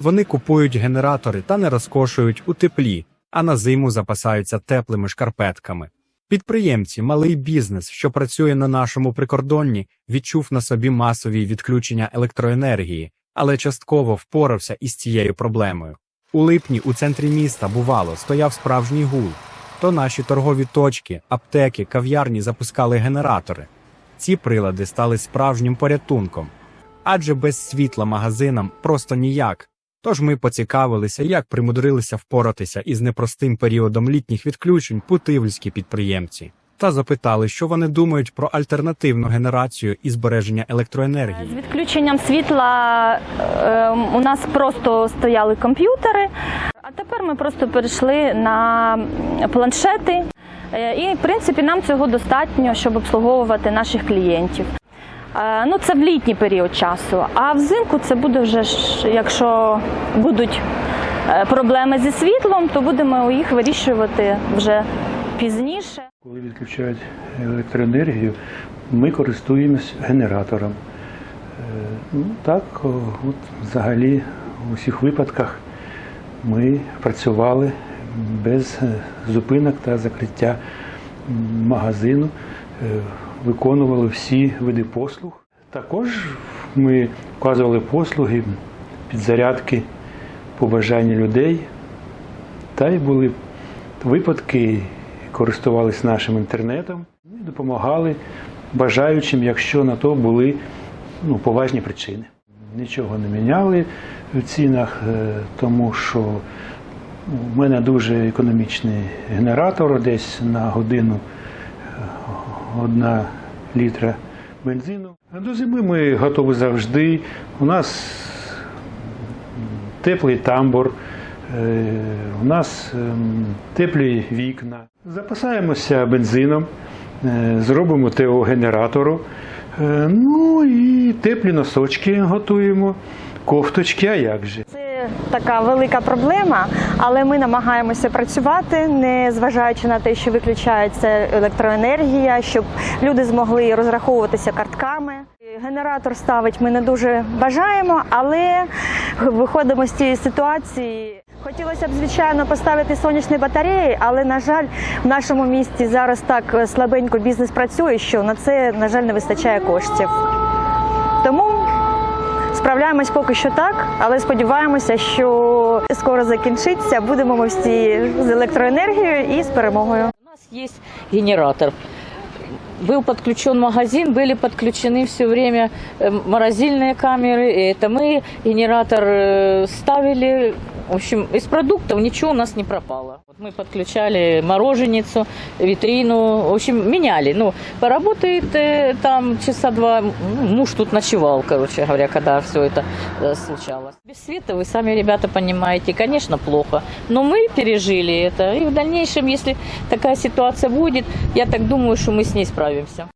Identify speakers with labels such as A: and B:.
A: Вони купують генератори та не розкошують у теплі, а на зиму запасаються теплими шкарпетками. Підприємці, малий бізнес, що працює на нашому прикордонні, відчув на собі масові відключення електроенергії, але частково впорався із цією проблемою. У липні у центрі міста бувало стояв справжній гул. То наші торгові точки, аптеки, кав'ярні запускали генератори. Ці прилади стали справжнім порятунком, адже без світла магазинам просто ніяк. Тож ми поцікавилися, як примудрилися впоратися із непростим періодом літніх відключень путивльські підприємці, та запитали, що вони думають про альтернативну генерацію і збереження електроенергії.
B: З відключенням світла е, у нас просто стояли комп'ютери, а тепер ми просто перейшли на планшети. Е, І, в принципі, нам цього достатньо, щоб обслуговувати наших клієнтів. Е, Ну, це в літній період часу. А взимку це буде вже якщо будуть е, проблеми зі світлом, то будемо їх вирішувати вже пізніше.
C: Коли відключають електроенергію, ми користуємось генератором. Е, Ну, так, от взагалі у всіх випадках ми працювали без зупинок та закриття магазину, виконували всі види послуг. Також ми вказували послуги підзарядки по бажанню людей. Та й були випадки, користувалися нашим інтернетом і допомагали бажаючим, якщо на то були ну, поважні причини. Нічого не міняли в цінах, е, тому що в мене дуже економічний генератор, десь на годину одна літра бензину. До зими ми готові завжди. У нас теплий тамбур, е, у нас ем, теплі вікна. Запасаємося бензином, е, зробимо ТО генератору. Е, Ну і теплі носочки готуємо, кофточки, а як же?
D: Така велика проблема, але ми намагаємося працювати, не зважаючи на те, що виключається електроенергія, щоб люди змогли розраховуватися картками. Генератор ставить ми не дуже бажаємо, але виходимо з цієї ситуації. Хотілося б, звичайно, поставити сонячні батареї, але, на жаль, в нашому місті зараз так слабенько бізнес працює, що на це, на жаль, не вистачає коштів. Тому Справляємось поки що так, але сподіваємося, що скоро закінчиться. Будемо ми всі з електроенергією і з перемогою.
E: У нас есть генератор. Был подключен магазин, были подключены все время э, морозильные камеры. И это мы генератор э, ставили. В общем, из продуктов ничего у нас не пропало. Вот мы подключали мороженицу, витрину, в общем, меняли. Ну, поработает э, там часа два. Ну, Муж тут ночевал, короче говоря, когда все это э, случалось. Без света, вы сами, ребята, понимаете, конечно, плохо. Но мы пережили это. И в дальнейшем, если такая ситуация будет, я так думаю, что мы с ней справимся.